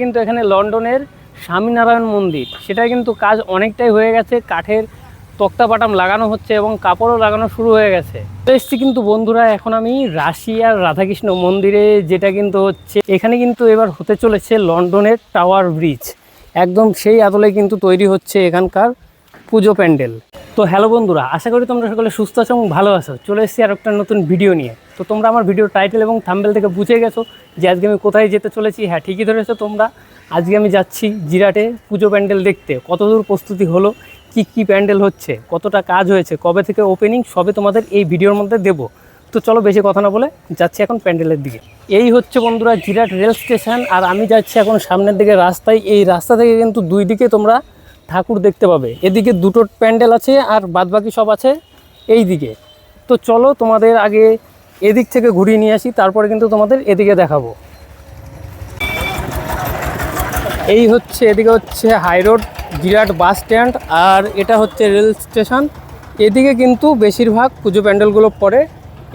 কিন্তু এখানে লন্ডনের স্বামীনারায়ণ মন্দির। সেটা কিন্তু কাজ অনেকটাই হয়ে গেছে, কাঠের তক্তা বাটাম লাগানো হচ্ছে এবং কাপড়ও লাগানো শুরু হয়ে গেছে। তো এসছি কিন্তু বন্ধুরা, এখন আমি রাশিয়ার রাধাকৃষ্ণ মন্দিরে, যেটা কিন্তু হচ্ছে, এখানে কিন্তু এবার হতে চলেছে লন্ডনের টাওয়ার ব্রিজ। একদম সেই আদলে কিন্তু তৈরি হচ্ছে এখানকার পুজো প্যান্ডেল। তো হ্যালো বন্ধুরা, আশা করি তোমরা সকলে সুস্থ আছো এবং ভালো আছো। চলে এসেছি আর একটা নতুন ভিডিও নিয়ে। তো তোমরা আমার ভিডিওর টাইটেল এবং থাম্বেল থেকে বুঝে গেছো যে আজকে আমি কোথায় যেতে চলেছি। হ্যাঁ ঠিকই ধরেছো তোমরা। আজকে আমি যাচ্ছি জিরাটে পুজো প্যান্ডেল দেখতে। কতদূর প্রস্তুতি হলো? কি কি প্যান্ডেল হচ্ছে? কতটা কাজ হয়েছে? কবে থেকে ওপেনিং সবে তোমাদের এই ভিডিওর মধ্যে দেবো। তো চলো বেশি কথা না বলে যাচ্ছি এখন প্যান্ডেলের দিকে। এই হচ্ছে বন্ধুরা জিরাট রেল স্টেশন। আর আমি যাচ্ছি এখন সামনের দিকে রাস্তায়। এই রাস্তা থেকে কিন্তু দুই দিকে তোমরা ঠাকুর দেখতে পাবে। এদিকে দুটো প্যান্ডেল আছে আর বাদবাকি সব আছে এই দিকে তো চলো তোমাদের আগে এদিক থেকে ঘুরিয়ে নিয়ে আসি, তারপরে কিন্তু তোমাদের এদিকে দেখাবো। এই হচ্ছে, এদিকে হচ্ছে high road Jirat bus stand আর এটা হচ্ছে রেল স্টেশন এদিকে কিন্তু বেশিরভাগ পুজো প্যান্ডেলগুলো পড়ে,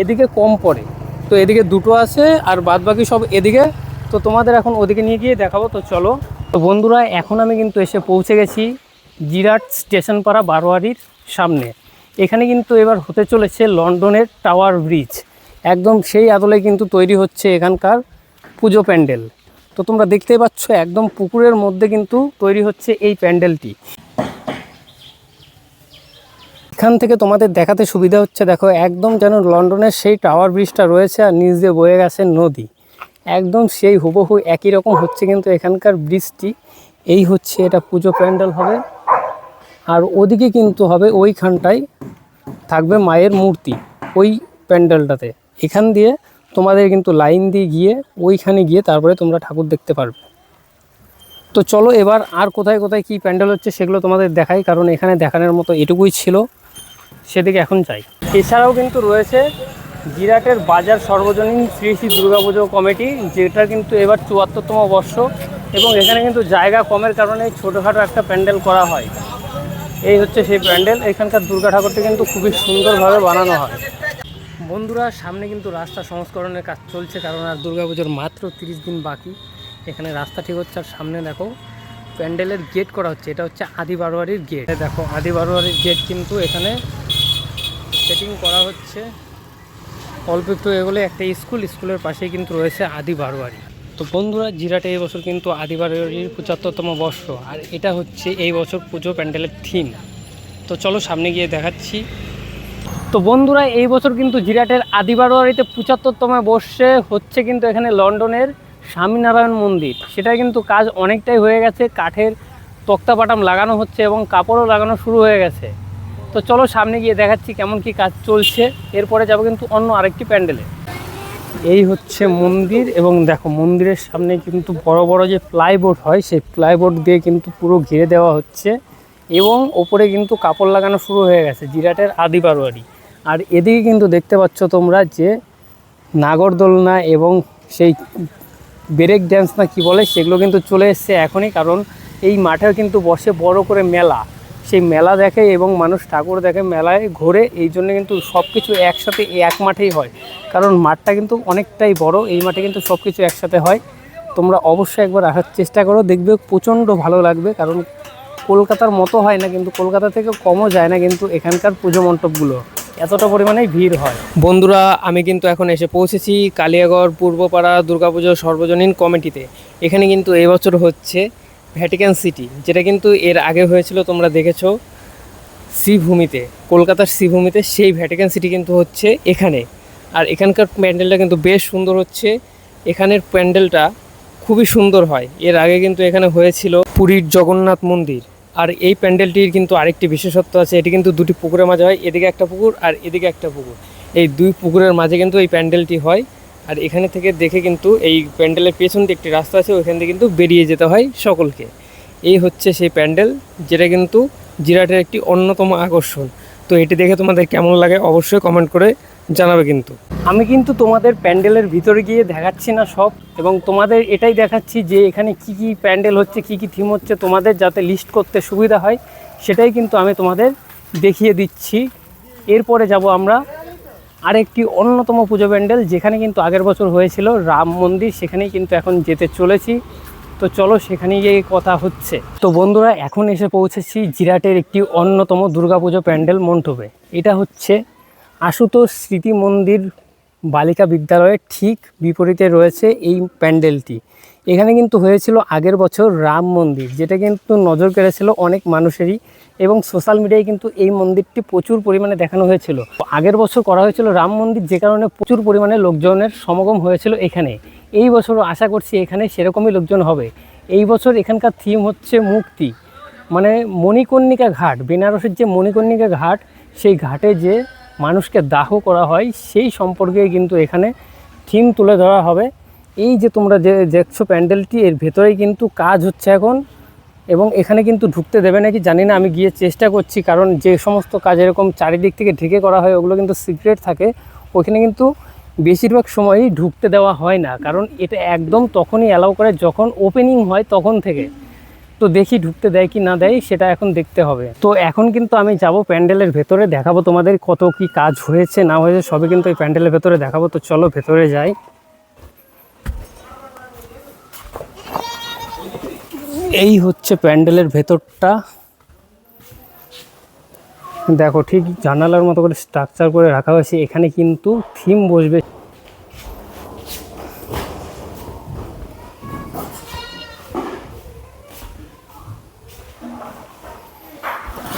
এদিকে কম পড়ে। তো এদিকে দুটো আছে আর বাদ বাকি সব এদিকে। তো তোমাদের এখন ওদিকে নিয়ে গিয়ে দেখাবো, তো চলো তো বন্ধুরা, এখন আমি কিন্তু এসে পৌঁছে গেছি জিরাট স্টেশন পাড়া বারোয়ারির সামনে। এখানে কিন্তু এবার হতে চলেছে লন্ডনের টাওয়ার ব্রিজ। একদম সেই আদলে কিন্তু তৈরি হচ্ছে এখানকার পুজো প্যান্ডেল। তো তোমরা দেখতেই পাচ্ছ, একদম পুকুরের মধ্যে কিন্তু তৈরি হচ্ছে এই প্যান্ডেলটি। এখান থেকে তোমাদের দেখাতে সুবিধা হচ্ছে, দেখো, একদম যেন লন্ডনের সেই টাওয়ার ব্রিজটা রয়েছে আর নিচ দিয়ে বয়ে গেছে নদী। একদম সেই হুবহু একই রকম হচ্ছে কিন্তু এখানকার ব্রিজটি এই হচ্ছে এটা পুজো প্যান্ডেল হবে। আর ওদিকে কিন্তু হবে ওইখানটায় থাকবে মায়ের মূর্তি ওই প্যান্ডেলটাতে। এখান দিয়ে তোমাদের কিন্তু লাইন দিয়ে গিয়ে ওইখানে গিয়ে তারপরে তোমরা ঠাকুর দেখতে পারবে। তো চলো এবার আর কোথায় কোথায় কি প্যান্ডেল হচ্ছে সেগুলো তোমাদের দেখাই, কারণ এখানে দেখানোর মতো এটুকুই ছিল। সেদিকে এখন চাই এছাড়াও কিন্তু রয়েছে জিরাটের বাজার সর্বজনীন শ্রী শ্রী দুর্গাপুজো কমিটি যেটা কিন্তু এবার চুয়াত্তরতম বর্ষ এবং এখানে কিন্তু জায়গা কমের কারণে ছোটোখাটো একটা প্যান্ডেল করা হয়। এই হচ্ছে সেই প্যান্ডেল। এখানকার দুর্গা ঠাকুরটি কিন্তু খুবই সুন্দরভাবে বানানো হয়। বন্ধুরা, সামনে কিন্তু রাস্তা সংস্করণের কাজ চলছে, কারণ আর দুর্গাপুজোর মাত্র তিরিশ দিন বাকি। এখানে রাস্তা ঠিক হচ্ছে, আর সামনে দেখো, প্যান্ডেলের গেট করা হচ্ছে। এটা হচ্ছে আদি বারোয়ারির গেট। দেখো, আদি বারোয়ারির গেট কিন্তু এখানে সেটিং করা হচ্ছে। অল্প একটু এগোলে একটা স্কুল, স্কুলের পাশেই কিন্তু রয়েছে আদি বারোয়ারি। তো বন্ধুরা, জিরাটে এই বছর কিন্তু আদি বারোয়ারির পঁচাত্তরতম বর্ষ, আর এটা হচ্ছে এই বছর পুজো প্যান্ডেলের থিম তো চলো সামনে গিয়ে দেখাচ্ছি। তো বন্ধুরা, এই বছর কিন্তু জিরাটের আদিবারোয়ারিতে পঁচাত্তরতম বর্ষে হচ্ছে কিন্তু এখানে লন্ডনের স্বামীনারায়ণ মন্দির। সেটা কিন্তু কাজ অনেকটাই হয়ে গেছে, কাঠের তক্তা বাটাম লাগানো হচ্ছে এবং কাপড়ও লাগানো শুরু হয়ে গেছে। তো চলো সামনে গিয়ে দেখাচ্ছি কেমন কি কাজ চলছে। এরপরে যাব কিন্তু অন্য আরেকটি প্যান্ডেলে। এই হচ্ছে মন্দির এবং দেখো মন্দিরের সামনে কিন্তু বড় বড় যে প্লাইবোর্ড হয়, সেই প্লাইবোর্ড দিয়ে কিন্তু পুরো ঘিরে দেওয়া হচ্ছে এবং ওপরে কিন্তু কাপড় লাগানো শুরু হয়ে গেছে, জিরাটের আদি বারোয়ারি। আর এদিকে কিন্তু দেখতে পাচ্ছ তোমরা যে নাগরদোলনা এবং সেই ব্রেক ড্যান্স না কি বলে সেগুলো কিন্তু চলে এসছে এখনই, কারণ এই মাঠেও কিন্তু বসে বড় করে মেলা। সেই মেলা দেখে এবং মানুষ ঠাকুর দেখে মেলায় ঘোরে, এই জন্য কিন্তু সব কিছু একসাথে এক মাঠেই হয়। কারণ মাঠটা কিন্তু অনেকটাই বড়, এই মাঠে কিন্তু সব কিছু একসাথে হয়। তোমরা অবশ্যই একবার আসার চেষ্টা করো, দেখবে প্রচণ্ড ভালো লাগবে, কারণ কলকাতার মতো হয় না, কিন্তু কলকাতা থেকে কমও যায় না কিন্তু এখানকার পুজো মণ্ডপগুলো। এতটা পরিমাণে ভিড় হয়। বন্ধুরা, আমি কিন্তু এখন এসে পৌঁছেছি কালিয়াগড় পূর্বপাড়া দুর্গাপুজো সর্বজনীন কমিটিতে। এখানে কিন্তু এবছর হচ্ছে ভ্যাটিকান সিটি যেটা কিন্তু এর আগে হয়েছিল, তোমরা দেখেছ, শ্রীভূমিতে, কলকাতার শ্রীভূমিতে, সেই ভ্যাটিকান সিটি কিন্তু হচ্ছে এখানে। আর এখানকার প্যান্ডেলটা কিন্তু বেশ সুন্দর হচ্ছে। এখানের প্যান্ডেলটা খুবই সুন্দর হয়। এর আগে কিন্তু এখানে হয়েছিল পুরীর জগন্নাথ মন্দির। আর এই প্যান্ডেলটির কিন্তু আরেকটি বিশেষত্ব আছে, এটি কিন্তু দুটি পুকুরের মাঝে হয়, এদিকে একটা পুকুর আর এদিকে একটা পুকুর। এই দুই পুকুরের মাঝে কিন্তু এই প্যান্ডেলটি হয়। আর এখানে থেকে দেখে কিন্তু এই প্যান্ডেলের পেছন দিয়ে একটি রাস্তা আছে, ওইখান থেকে কিন্তু বেরিয়ে যেতে হয় সকলকে। এই হচ্ছে সেই প্যান্ডেল, যেটা কিন্তু জিরাটের একটি অন্যতম আকর্ষণ। তো এটি দেখে তোমাদের কেমন লাগে অবশ্যই কমেন্ট করে জানাবে কিন্তু। আমি কিন্তু তোমাদের প্যান্ডেলের ভিতরে গিয়ে দেখাচ্ছি না সব, এবং তোমাদের এটাই দেখাচ্ছি যে এখানে কি কি প্যান্ডেল হচ্ছে, কি কি থিম হচ্ছে, তোমাদের যাতে লিস্ট করতে সুবিধা হয়, সেটাই কিন্তু আমি তোমাদের দেখিয়ে দিচ্ছি। এরপরে যাব আমরা আরেকটি অন্যতম পুজো প্যান্ডেল, যেখানে কিন্তু আগের বছর হয়েছিল রাম মন্দির, সেখানেই কিন্তু এখন যেতে চলেছি। তো চলো সেখানে গিয়ে কথা হচ্ছে। তো বন্ধুরা, এখন এসে পৌঁছেছি জিরাটের একটি অন্যতম দুর্গাপুজো প্যান্ডেল মণ্ডপে। এটা হচ্ছে আশুতোষ স্মৃতি মন্দির বালিকা বিদ্যালয়ের ঠিক বিপরীতে রয়েছে এই প্যান্ডেলটি। এখানে কিন্তু হয়েছিল আগের বছর রাম মন্দির, যেটা কিন্তু নজর কেড়েছিল অনেক মানুষেরই এবং সোশ্যাল মিডিয়ায় কিন্তু এই মন্দিরটি প্রচুর পরিমাণে দেখানো হয়েছিল। আগের বছর করা হয়েছিল রাম মন্দির, যে কারণে প্রচুর পরিমাণে লোকজনের সমাগম হয়েছিল এখানে। এই বছরও আশা করছি এখানে সেরকমই লোকজন হবে। এই বছর এখানকার থিম হচ্ছে মুক্তি। মানে মণিকর্ণিকা ঘাট, বেনারসের যে মণিকর্ণিকা ঘাট, সেই ঘাটে যে মানুষকে দাহ করা হয়, সেই সম্পর্কে কিন্তু এখানে থিম তুলে ধরা হবে। এই যে তোমরা যে দেখছ প্যান্ডেলটি, এর ভেতরেই কিন্তু কাজ হচ্ছে এখন। এবং এখানে কিন্তু ঢুকতে দেবে নাকি জানি না, আমি গিয়ে চেষ্টা করছি, কারণ যে সমস্ত কাজ এরকম চারিদিক থেকে ঢেকে করা হয়, ওগুলো কিন্তু সিক্রেট থাকে। ওখানে কিন্তু বেশিরভাগ সময়ই ঢুকতে দেওয়া হয় না, কারণ এটা একদম তখনই অ্যালাউ করে যখন ওপেনিং হয় তখন থেকে। তো দেখি ঢুকতে দেয় কি না দেয়, সেটা এখন দেখতে হবে। তো এখন কিন্তু আমি যাব প্যান্ডেলের ভেতরে, দেখাবো তোমাদের কত কি কাজ হয়েছে, না হয়েছে, সবই কিন্তু এই প্যান্ডেলের ভেতরে দেখাবো। তো চলো ভেতরে যাই। এই হচ্ছে প্যান্ডেলের ভেতরটা। দেখো, ঠিক জানালার মতো করে স্ট্রাকচার করে রাখা হয়েছে। এখানে কিন্তু থিম বসবে।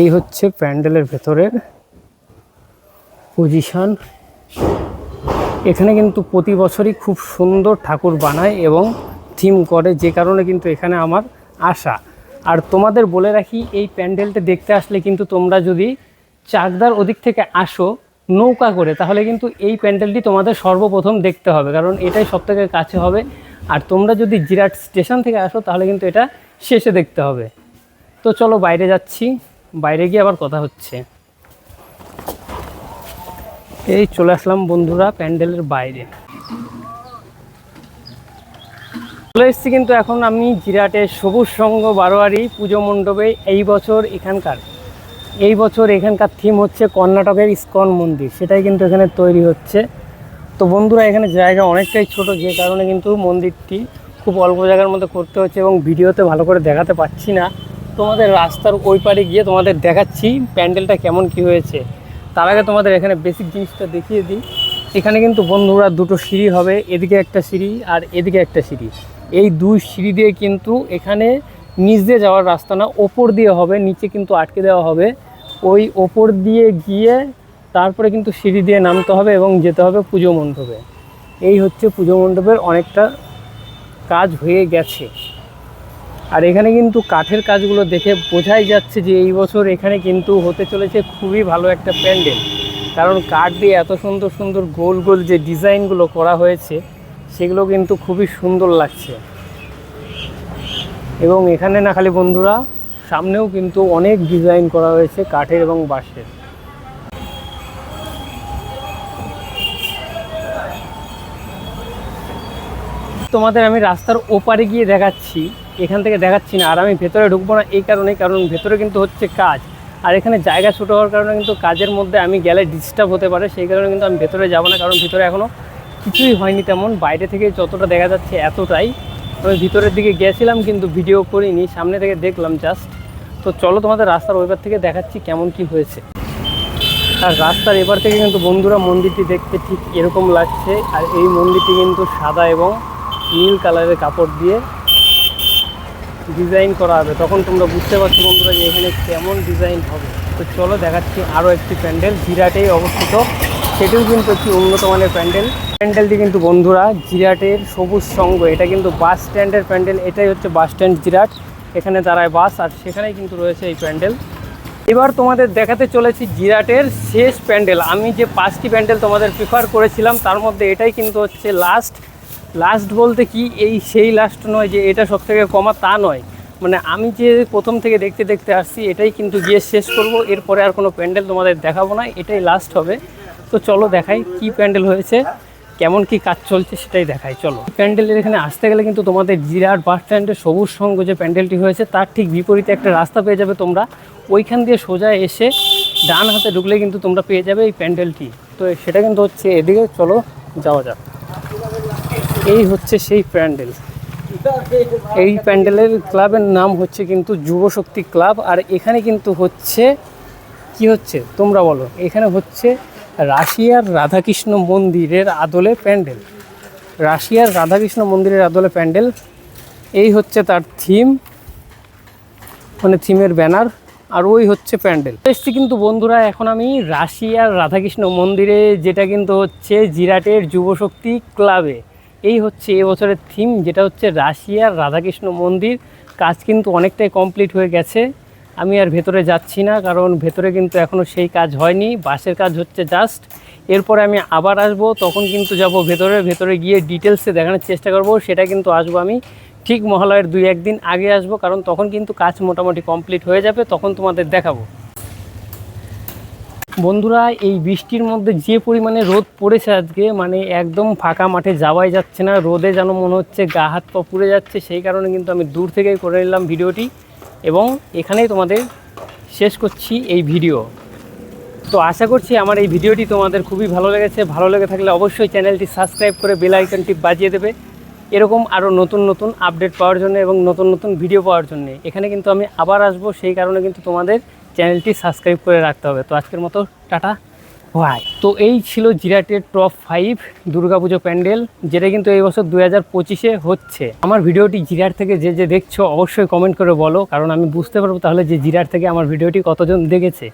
এই হচ্ছে প্যান্ডেলের ভেতরের পজিশন এখানে কিন্তু প্রতি বছরই খুব সুন্দর ঠাকুর বানায় এবং থিম করে। যে কারণে কিন্তু এখানে আমার আশা। আর তোমাদের বলে রাখি, এই প্যান্ডেলটা দেখতে আসলে কিন্তু তোমরা যদি চাকদার ওদিক থেকে আসো নৌকা করে, তাহলে কিন্তু এই প্যান্ডেলটি তোমাদের সর্বপ্রথম দেখতে হবে, কারণ এটাই সব থেকে কাছে হবে। আর তোমরা যদি জিরাট স্টেশন থেকে আসো, তাহলে কিন্তু এটা শেষে দেখতে হবে। তো চলো বাইরে যাচ্ছি, বাইরে গিয়ে আবার কথা হচ্ছে। এই চলে আসলাম বন্ধুরা প্যান্ডেলের বাইরে। চলে এসেছি কিন্তু এখন আমি জিরাটের সবুজ সঙ্গ বারোয়ারি পুজো মণ্ডপে এই বছর এখানকার। এই বছর এখানকার থিম হচ্ছে কর্ণাটকের ইস্কন মন্দির, সেটাই কিন্তু এখানে তৈরি হচ্ছে। তো বন্ধুরা, এখানে জায়গা অনেকটাই ছোট, যে কারণে কিন্তু মন্দিরটি খুব অল্প জায়গার মধ্যে করতে হচ্ছে এবং ভিডিওতে ভালো করে দেখাতে পাচ্ছি না। তোমাদের রাস্তার ওই পারে গিয়ে তোমাদের দেখাচ্ছি প্যান্ডেলটা কেমন কি হয়েছে। তার আগে তোমাদের এখানে বেসিক জিনিসটা দেখিয়ে দিই। এখানে কিন্তু বন্ধুরা দুটো সিঁড়ি হবে, এদিকে একটা সিঁড়ি আর এদিকে একটা সিঁড়ি। এই দুই সিঁড়ি দিয়ে কিন্তু এখানে নিচ দিয়ে যাওয়ার রাস্তা না, ওপর দিয়ে হবে, নিচে কিন্তু আটকে দেওয়া হবে। ওই ওপর দিয়ে গিয়ে তারপরে কিন্তু সিঁড়ি দিয়ে নামতে হবে এবং যেতে হবে পুজো মণ্ডপে। এই হচ্ছে পুজো মণ্ডপের অনেকটা কাজ হয়ে গেছে। আর এখানে কিন্তু কাঠের কাজগুলো দেখে বোঝাই যাচ্ছে যে এই বছর এখানে কিন্তু হতে চলেছে খুবই ভালো একটা প্যান্ডেল। কারণ কাঠ দিয়ে এত সুন্দর সুন্দর গোল গোল যে ডিজাইনগুলো করা হয়েছে সেগুলো কিন্তু খুবই সুন্দর লাগছে। এবং এখানে না খালি বন্ধুরা, সামনেও কিন্তু অনেক ডিজাইন করা হয়েছে কাঠের এবং বাঁশের। তোমাদের আমি রাস্তার ওপারে গিয়ে দেখাচ্ছি, এখান থেকে দেখাচ্ছি না, আর আমি ভেতরে ঢুকবো না এই কারণে, কারণ ভেতরে কিন্তু হচ্ছে কাজ। আর এখানে জায়গা ছোটো হওয়ার কারণে কিন্তু কাজের মধ্যে আমি গেলে ডিস্টার্ব হতে পারে, সেই কারণে কিন্তু আমি ভেতরে যাব না, কারণ ভিতরে এখনও কিছুই হয়নি তেমন। বাইরে থেকে যতটা দেখা যাচ্ছে এতটাই। আমি ভিতরের দিকে গেছিলাম কিন্তু ভিডিও করিনি, সামনে থেকে দেখলাম জাস্ট তো চলো তোমাদের রাস্তার ওইবার থেকে দেখাচ্ছি কেমন কি হয়েছে। আর রাস্তার এবার থেকে কিন্তু বন্ধুরা মন্দিরটি দেখতে ঠিক এরকম লাগছে। আর এই মন্দিরটি কিন্তু সাদা এবং নীল কালারের কাপড় দিয়ে ডিজাইন করা হবে। তখন তোমরা বুঝতে পারছ বন্ধুরা যে এখানে কেমন ডিজাইন হবে। তো চলো দেখাচ্ছি আরও একটি প্যান্ডেল। বিরাটেই অবস্থিত। সেটিও কিন্তু একটি উন্নত মানের প্যান্ডেল। প্যান্ডেলটি কিন্তু বন্ধুরা জিরাটের সবুজ সঙ্গ, এটা কিন্তু বাস স্ট্যান্ডের প্যান্ডেল, এটাই হচ্ছে বাস স্ট্যান্ড জিরাট, এখানে দাঁড়ায় বাস আর সেখানেই কিন্তু রয়েছে এই প্যান্ডেল। এবার তোমাদের দেখাতে চলেছি জিরাটের শেষ প্যান্ডেল, আমি যে পাঁচটি প্যান্ডেল তোমাদের প্রিফার করেছিলাম, তার মধ্যে এটাই কিন্তু হচ্ছে লাস্ট লাস্ট বলতে কি, এই সেই লাস্ট নয় যে এটা সব থেকে কমা, তা নয়। মানে আমি যে প্রথম থেকে দেখতে দেখতে আসছি, এটাই কিন্তু গিয়ে শেষ করব, এরপরে আর কোনো প্যান্ডেল তোমাদের দেখাবো না, এটাই লাস্ট হবে। তো চলো দেখাই কি প্যান্ডেল হয়েছে। কেমন কি কাজ চলছে সেটাই দেখাই, চলো। প্যান্ডেলের এখানে আসতে গেলে কিন্তু তোমাদের জিরাট বাস স্ট্যান্ডের সবুজ সঙ্গ যে প্যান্ডেলটি হয়েছে, তার ঠিক বিপরীতে একটা রাস্তা পেয়ে যাবে তোমরা। ওইখান দিয়ে সোজা এসে ডান হাতে ঢুকলে কিন্তু তোমরা পেয়ে যাবে এই প্যান্ডেলটি। তো সেটা কিন্তু হচ্ছে এদিকে, চলো যাওয়া যাক। এই হচ্ছে সেই প্যান্ডেল। এই প্যান্ডেলের ক্লাবের নাম হচ্ছে কিন্তু যুবশক্তি ক্লাব, আর এখানে কিন্তু হচ্ছে, কি হচ্ছে? তোমরা বলো। এখানে হচ্ছে রাশিয়ার রাধাকৃষ্ণ মন্দিরের আদলে প্যান্ডেল। রাশিয়ার রাধাকৃষ্ণ মন্দিরের আদলে প্যান্ডেল। এই হচ্ছে তার থিম মানে থিমের ব্যানার, আর ওই হচ্ছে প্যান্ডেল। এসছি কিন্তু বন্ধুরা, এখন আমি রাশিয়ার রাধাকৃষ্ণ মন্দিরে, যেটা কিন্তু হচ্ছে জিরাটের যুবশক্তি ক্লাবে। এই হচ্ছে এবছরের থিম, যেটা হচ্ছে রাশিয়ার রাধাকৃষ্ণ মন্দির। কাজ কিন্তু অনেকটাই কমপ্লিট হয়ে গেছে। আমি আর ভেতরে যাচ্ছি না, কারণ ভেতরে কিন্তু এখনও সেই কাজ হয়নি, বাসের কাজ হচ্ছে জাস্ট এরপরে আমি আবার আসব, তখন কিন্তু যাব ভেতরে ভেতরে গিয়ে ডিটেলসে দেখানোর চেষ্টা করব, সেটা কিন্তু আসব আমি ঠিক মহালয়ের দুই একদিন আগে আসব, কারণ তখন কিন্তু কাজ মোটামুটি কমপ্লিট হয়ে যাবে, তখন তোমাদের দেখাবো। বন্ধুরা, এই বৃষ্টির মধ্যে যে পরিমাণে রোদ পড়েছে আজকে মানে একদম ফাঁকা মাঠে যাওয়াই যাচ্ছে না, রোদে যেন মনে হচ্ছে গা হাত পা পুড়ে যাচ্ছে, সেই কারণে কিন্তু আমি দূর থেকেই করে নিলাম ভিডিওটি। এবং এখানেই তোমাদের শেষ করছি এই ভিডিও। তো আশা করছি আমার এই ভিডিওটি তোমাদের খুবই ভালো লেগেছে। ভালো লেগে থাকলে অবশ্যই চ্যানেলটি সাবস্ক্রাইব করে বেল আইকনটি বাজিয়ে দেবে। এরকম আরও নতুন নতুন আপডেট পাওয়ার জন্য এবং নতুন নতুন ভিডিও পাওয়ার জন্য। এখানে কিন্তু আমি আবার আসব, সেই কারণে কিন্তু তোমাদের চ্যানেলটি সাবস্ক্রাইব করে রাখতে হবে। তো আজকের মতো টাটা। হোয়াই তো এই ছিল জিরাটের টপ ফাইভ দুর্গাপুজো প্যান্ডেল, যেটা কিন্তু এই বছর দু হাজার পঁচিশে হচ্ছে। আমার ভিডিওটি জিরার থেকে যে যে দেখছ, অবশ্যই কমেন্ট করে বলো, কারণ আমি বুঝতে পারব তাহলে যে জিরার থেকে আমার ভিডিওটি কতজন দেখেছে।